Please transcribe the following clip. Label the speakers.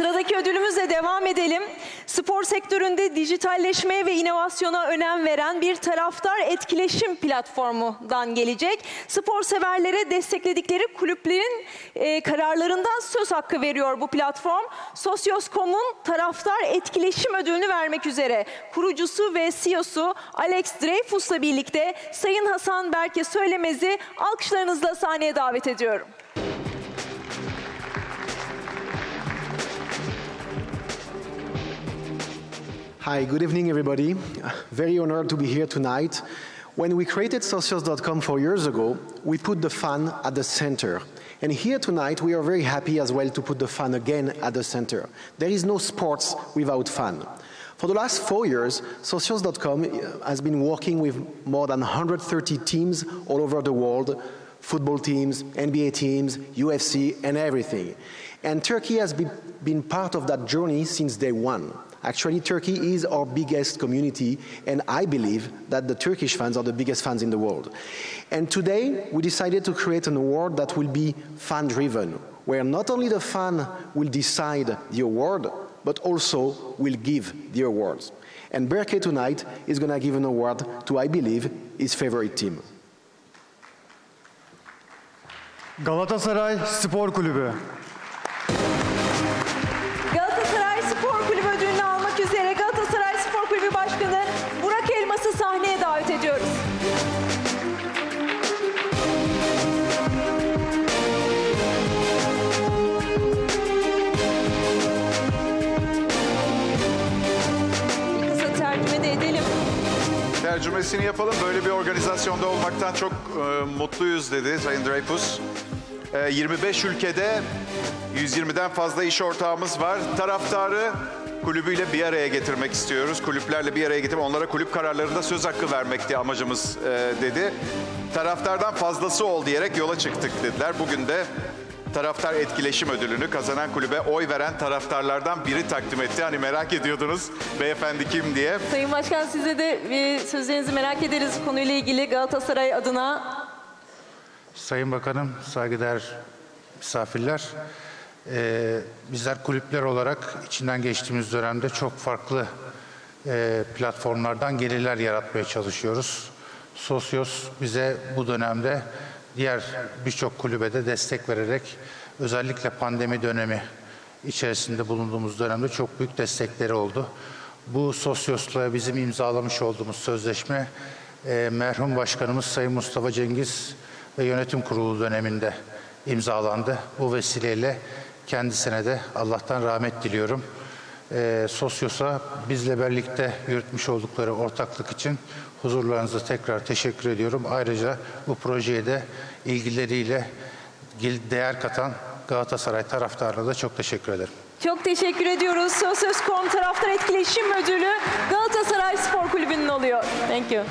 Speaker 1: Sıradaki ödülümüzle devam edelim. Spor sektöründe dijitalleşmeye ve inovasyona önem veren bir taraftar etkileşim platformundan gelecek. Spor severlere destekledikleri kulüplerin e, kararlarından söz hakkı veriyor bu platform. Sosyos.com'un taraftar etkileşim ödülünü vermek üzere kurucusu ve CEO'su Alex Dreyfus'la birlikte Sayın Hasan Berke Söylemez'i alkışlarınızla sahneye davet ediyorum.
Speaker 2: Hi, good evening, everybody. Very honored to be here tonight. When we created Socios.com four years ago, we put the fun at the center. And here tonight, we are very happy as well to put the fun again at the center. There is no sports without fun. For the last four years, Socios.com has been working with more than 130 teams all over the world, football teams, NBA teams, UFC, and everything. And Turkey has been, been part of that journey since day one. Actually, Turkey is our biggest community, and I believe that the Turkish fans are the biggest fans in the world. And today, we decided to create an award that will be fan driven, where not only the fan will decide the award, but also will give the awards. And Berke tonight is going to give an award to, I believe, his favorite team.
Speaker 3: Galatasaray Spor Kulübü.
Speaker 1: Galatasaray Spor Kulübü ödülünü almak üzere Galatasaray Spor Kulübü Başkanı Burak Elmas'ı sahneye davet ediyoruz. Kısa tercüme de edelim.
Speaker 4: Tercümesini yapalım. Böyle bir organizasyonda olmaktan çok e, mutluyuz dedi Sayın Dreyfus. E, 25 ülkede 120'den fazla iş ortağımız var. Taraftarı kulübüyle bir araya getirmek istiyoruz. Kulüplerle bir araya getirip onlara kulüp kararlarında söz hakkı vermekti amacımız e, dedi. Taraftardan fazlası ol diyerek yola çıktık dediler. Bugün de taraftar etkileşim ödülünü kazanan kulübe oy veren taraftarlardan biri takdim etti. Hani merak ediyordunuz beyefendi kim diye.
Speaker 1: Sayın Başkan size de bir sözlerinizi merak ederiz konuyla ilgili Galatasaray adına.
Speaker 5: Sayın Bakanım, saygıdeğer misafirler. Ee, bizler kulüpler olarak içinden geçtiğimiz dönemde çok farklı e, platformlardan gelirler yaratmaya çalışıyoruz. Sosyos bize bu dönemde diğer birçok kulübede destek vererek özellikle pandemi dönemi içerisinde bulunduğumuz dönemde çok büyük destekleri oldu. Bu Sosyos'la bizim imzalamış olduğumuz sözleşme e, merhum başkanımız Sayın Mustafa Cengiz ve yönetim kurulu döneminde imzalandı. Bu vesileyle kendisine de Allah'tan rahmet diliyorum. E, Sosyos'a bizle birlikte yürütmüş oldukları ortaklık için huzurlarınıza tekrar teşekkür ediyorum. Ayrıca bu projeye de ilgileriyle değer katan Galatasaray taraftarına da çok teşekkür ederim.
Speaker 1: Çok teşekkür ediyoruz. Söz.com taraftar etkileşim ödülü Galatasaray Spor Kulübü'nün oluyor. Thank you.